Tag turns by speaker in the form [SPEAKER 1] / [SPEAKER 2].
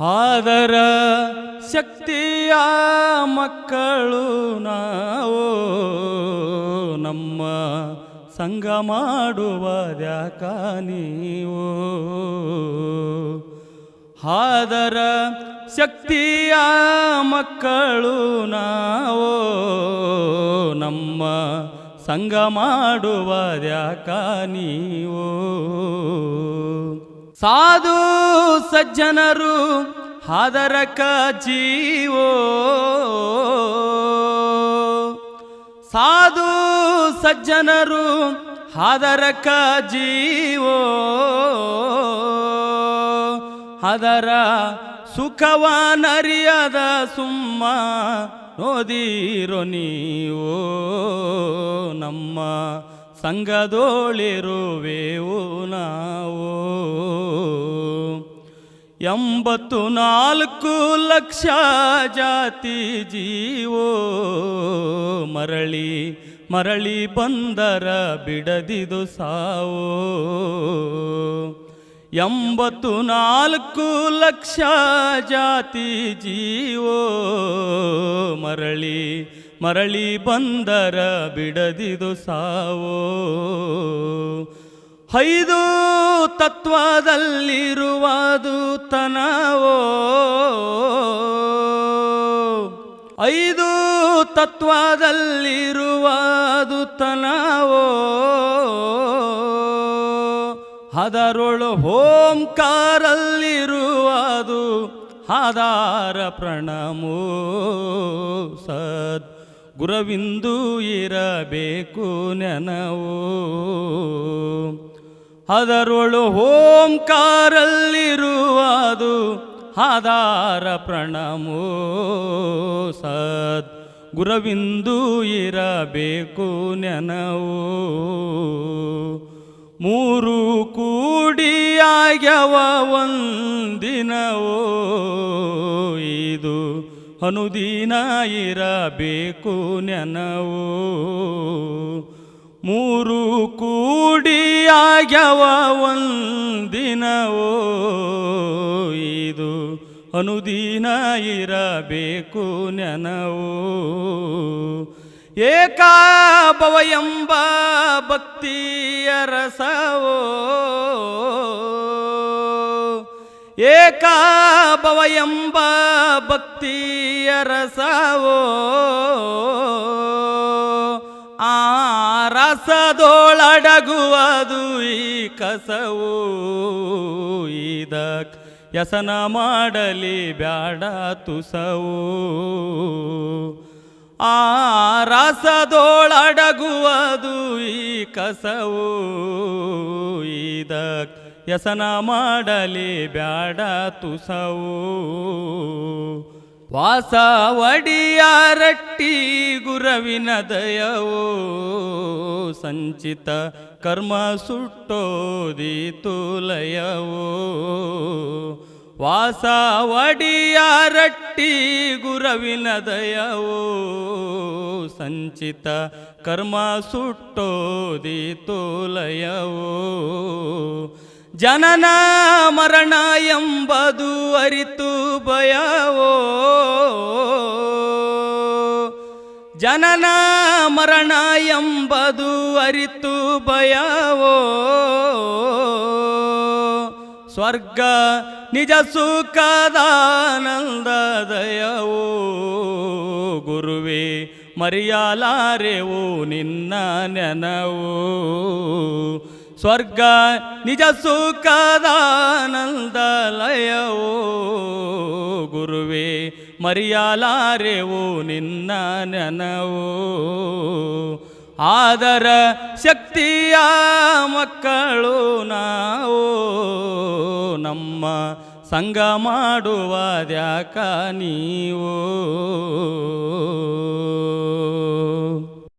[SPEAKER 1] ಆದರ ಶಕ್ತಿಯ ಮಕ್ಕಳು ನಾವು, ನಮ್ಮ ಸಂಗ ಮಾಡುವುದ್ಯಾಕ ನೀವು ಆದರ ಶಕ್ತಿಯ ಮಕ್ಕಳು ನಾವು, ನಮ್ಮ ಸಂಗ ಮಾಡುವುದ್ಯಾಕ ನೀವು ಸಾಧು ಸಜ್ಜನರು ಹಾದರಕ ಜೀವೋ ಸಾಧು ಸಜ್ಜನರು ಹಾದರಕ ಜೀವೋ ಹದರ ಸುಖವ ನರಿಯದ ಸುಮ್ಮ ನೋದಿರೋ ನೀವು ನಮ್ಮ ಸಂಘದೋಳಿರುವೆವು ನಾವು. ಎಂಬತ್ತು ನಾಲ್ಕು ಲಕ್ಷ ಜಾತಿ ಜೀವೋ. ಮರಳಿ ಮರಳಿ ಬಂದರ ಬಿಡದಿದು ಸಾವು. ಎಂಬತ್ತು ನಾಲ್ಕು ಲಕ್ಷ ಜಾತಿ ಜೀವೋ. ಮರಳಿ ಮರಳಿ ಬಂದರ ಬಿಡದಿದು ಸಾವೋ. ಐದು ತತ್ವದಲ್ಲಿರುವುದು ತನವೋ. ಐದು ತತ್ವದಲ್ಲಿರುವುದು ತನವೋ. ಅದರೊಳು ಓಂಕಾರಲ್ಲಿರುವುದು ಆಧಾರ ಪ್ರಣಮೋ ಸದ್. ಗುರವಿಂದು ಇರಬೇಕು ನೆನವು. ಅದರೊಳು ಓಂಕಾರಲ್ಲಿರುವುದು ಆಧಾರ ಪ್ರಣಮೋ. ಸದ್ ಗುರವಿಂದು ಇರಬೇಕು ನೆನವು. ಮೂರು ಕೂಡಿಯಾಗ್ಯವ ಒಂದಿನವೋ. ಅನುದಿನ ಇರಬೇಕು ನೆನವು. ಮೂರು ಕೂಡಿಯಾಗ್ಯವ ಒಂದಿನವೋ. ಇದು ಅನುದೀನ ಇರಬೇಕು ನೆನವು. ಏಕಾಭವ ಎಂಬ ಭಕ್ತಿಯ ರಸವೋ. ಏಕಾಭವ ಎಂಬ ಭಕ್ತಿಯ ರಸವೋ ಆ ರಸದೋಳಡಗುವುದು ಈ ಕಸವು, ಇದಕ್ ಯಸನ ಮಾಡಲಿ ಬ್ಯಾಡ ತುಸವು. ಆ ರಸದೋಳಡಗುವುದು ಈ ಕಸವು ಇದಕ್ ಯಸನ ಮಾಡಲಿ ಬ್ಯಾಡ ತುಸವು. ವಾಸ ಒಡಿಯ ರಟ್ಟಿ ಗುರವಿನ ದಯವು. ಸಂಚಿತ ಕರ್ಮ ಸುಟ್ಟೋದಿ ತುಲಯವು. ವಾಸ ಒಡಿಯ ರಟ್ಟಿ ಗುರವಿನ ದಯವು. ಸಂಚಿತ ಕರ್ಮ ಸುಟ್ಟೋದಿ ಲಯವೋ ಜನನ ಮರಣ ಎಂಬದು ಅರಿತು ಭಯವೋ ಜನನ ಮರಣ ಎಂಬದು ಅರಿತು ಭಯವೋ ಸ್ವರ್ಗ ನಿಜ ಸುಖದಾನಂದದಯವೋ ಗುರುವೇ, ಮರೆಯಲಾರೆವು ನಿನ್ನ ನೆನವು. ಸ್ವರ್ಗ ನಿಜ ಓ ಗುರುವೇ, ಮರಿಯಾಲಾರೆವು ನಿನ್ನ ನೆನವು ಆದರ ಶಕ್ತಿಯ ಮಕ್ಕಳು ನಾವು. ನಮ್ಮ ಸಂಗ ಮಾಡುವುದ್ಯಾಕ ನೀವು.